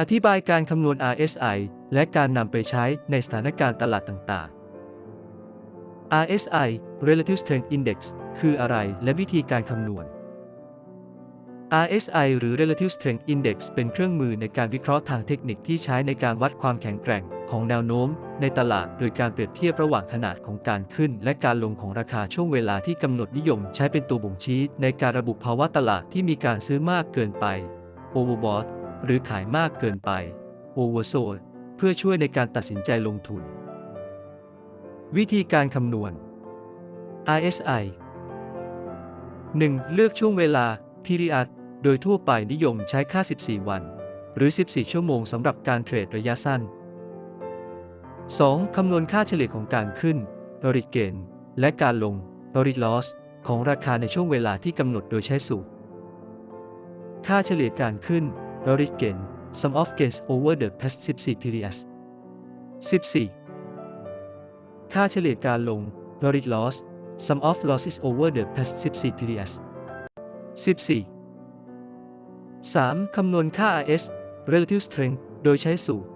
อธิบายการคำนวณ RSI และการนำไปใช้ในสถานการณ์ตลาดต่างๆ RSI Relative Strength Index คืออะไรและวิธีการคำนวณ RSI หรือ Relative Strength Index เป็นเครื่องมือในการวิเคราะห์ทางเทคนิคที่ใช้ในการวัดความแข็งแกร่งของแนวโน้ม ในตลาดโดยการเปรียบเทียบระหว่างขนาดของการขึ้น และการลงของราคาช่วงเวลาที่กำหนดนิยมใช้เป็นตัวบ่งชี้ในการระบุภาวะตลาดที่มีการซื้อมากเกินไป Overbought หรือขายมากเกินไป Oversold เพื่อช่วยในการตัดสินใจลงทุน วิธีการคำนวณ RSI 1. เลือกช่วงเวลา period โดยทั่วไปนิยมใช้ค่า 14 วัน หรือ 14 ชั่วโมงสำหรับการเทรดระยะสั้น 2. คำนวณค่าเฉลี่ยของการขึ้น Doric Gain และการลง Doric Loss ของราคาในช่วงเวลาที่กำหนดโดยใช้สูตร ค่าเฉลี่ยการขึ้น Doric Gain Sum of Gains over the past 14 periods 14. ค่าเฉลี่ยการลง Doric Loss Sum of Losses over the past 14 periods 14. 3. คำนวณค่า RS Relative Strength โดยใช้สูตร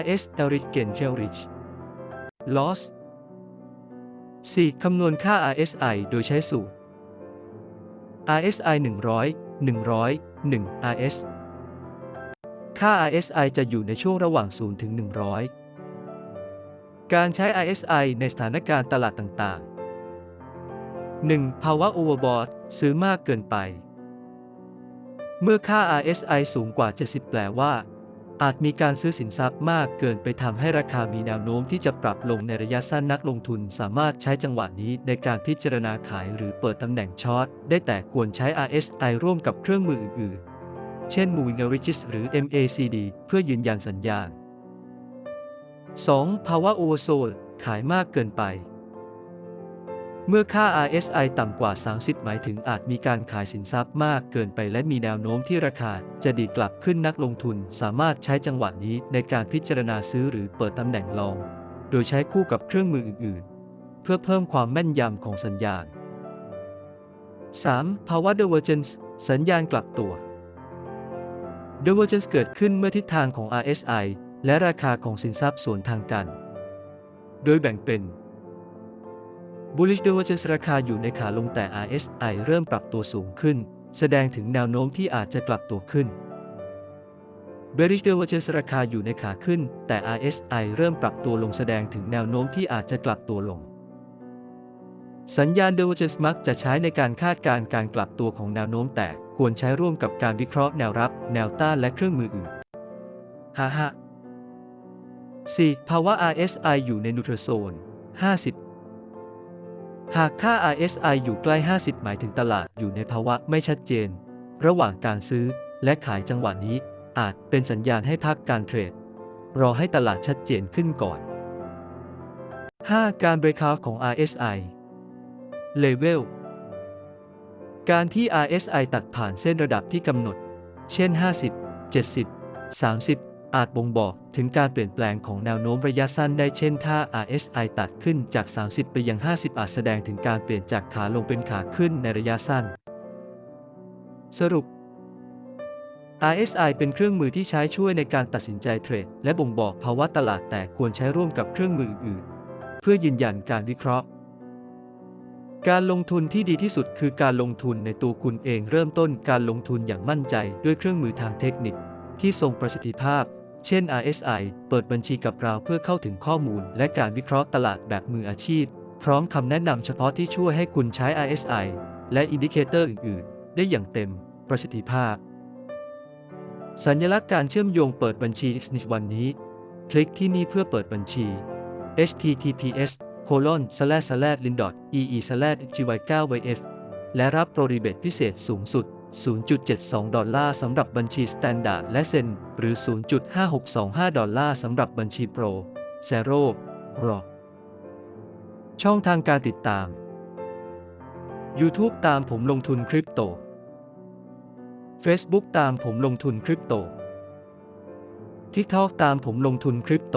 RS Average Gain Average Loss 4. คำนวณค่า RSI โดยใช้สูตร RSI 100 100 1 RS ค่า RSI จะอยู่ในช่วงระหว่าง 0 ถึง 100 การใช้ RSI ในสถานการณ์ตลาดต่างๆ 1. ภาวะ Overbought ซื้อมากเกินไป เมื่อค่า RSI สูงกว่า 70 แปลว่า อาจมีการซื้อสินทรัพย์มากเกินไปทำให้ราคามีแนวโน้มที่จะปรับลงในระยะสั้นนักลงทุนสามารถใช้จังหวะนี้ในการพิจารณาขายหรือเปิดตำแหน่งช็อตได้แต่ควรใช้ RSI ร่วมกับเครื่องมืออื่นๆ เช่น Moving Averages หรือ MACD เพื่อยืนยันสัญญาณ 2. ภาวะ Oversold ขายมากเกินไป เมื่อค่า RSI ต่ำกว่า 30 หมายถึงอาจมีการขายสินทรัพย์มากเกินไปและมีแนวโน้มที่ราคา จะดีดกลับขึ้นนักลงทุนสามารถใช้จังหวะนี้ในการพิจารณาซื้อหรือเปิดตำแหน่งลอง โดยใช้คู่กับเครื่องมืออื่นๆ เพื่อเพิ่มความแม่นยำของสัญญาณ 3. ภาวะ Divergence สัญญาณกลับตัว Divergence เกิดขึ้นเมื่อทิศทางของ RSI และราคาของสินทรัพย์สวนทางกัน โดยแบ่งเป็น Bullish Divergence ราคาอยู่ในขาลงแต่ RSI เริ่มปรับตัวสูงขึ้น แสดงถึงแนวโน้มที่อาจจะกลับตัวขึ้น Bearish Divergence ราคาอยู่ในขาขึ้น แต่ RSI เริ่มปรับตัวลงแสดงถึงแนวโน้มที่อาจจะกลับตัวลง สัญญาณ Divergence มักจะใช้ในการคาดการณ์การกลับตัวของแนวโน้มแต่ควรใช้ร่วมกับการวิเคราะห์แนวรับ แนวต้านและเครื่องมืออื่นฮ่าฮ่า 4. ภาวะ RSI อยู่ใน Neutral Zone 50 หากค่า RSI อยู่ใกล้ 50 หมายถึงตลาดอยู่ในภาวะไม่ชัดเจน ระหว่างการซื้อและขายจังหวะนี้ อาจเป็นสัญญาณให้พักการเทรด รอให้ตลาดชัดเจนขึ้นก่อน 5. การ breakout ของ RSI Level การที่ RSI ตัดผ่านเส้นระดับที่กำหนด เช่น 50 70 30 อาจบ่งบอกถึงการเปลี่ยนแปลงของแนวโน้มระยะสั้นได้เช่นถ้า RSI ตัดขึ้นจาก 30 ไปยัง 50 อาจแสดงถึงการเปลี่ยนจากขาลงเป็นขาขึ้นในระยะสั้น สรุป RSI เป็นเครื่องมือที่ใช้ช่วยในการตัดสินใจเทรด และบ่งบอกภาวะตลาดแต่ควรใช้ร่วมกับเครื่องมืออื่น เพื่อยืนยันการวิเคราะห์ การลงทุนที่ดีที่สุดคือการลงทุนในตัวคุณเองเริ่มต้นการลงทุนอย่างมั่นใจด้วยเครื่องมือทางเทคนิคที่ทรงประสิทธิภาพ เช่น RSI เปิดบัญชีกับเราเพื่อเข้าถึงข้อมูล และการวิเคราะห์ตลาดแบบมืออาชีพ พร้อมคำแนะนำเฉพาะที่ช่วยให้คุณใช้ RSI และอินดิเคเตอร์อื่น ๆ ได้อย่างเต็มประสิทธิภาพ สัญลักษณ์การเชื่อมโยงเปิดบัญชี x n i s วันนี้ คลิกที่นี่เพื่อเปิดบัญชี https colon slash slash lin ee slash gy 9 yf และรับโปรริเบตพิเศษสูงสุด 0.72 ดอลลาร์สำหรับบัญชี Standard และเซนหรือ 0.5625 ดอลลาร์สำหรับบัญชี Pro Zero Pro ช่องทางการติดตาม YouTube ตามผมลงทุนคริปโต Facebook ตามผมลงทุนคริปโต TikTok ตามผมลงทุนคริปโต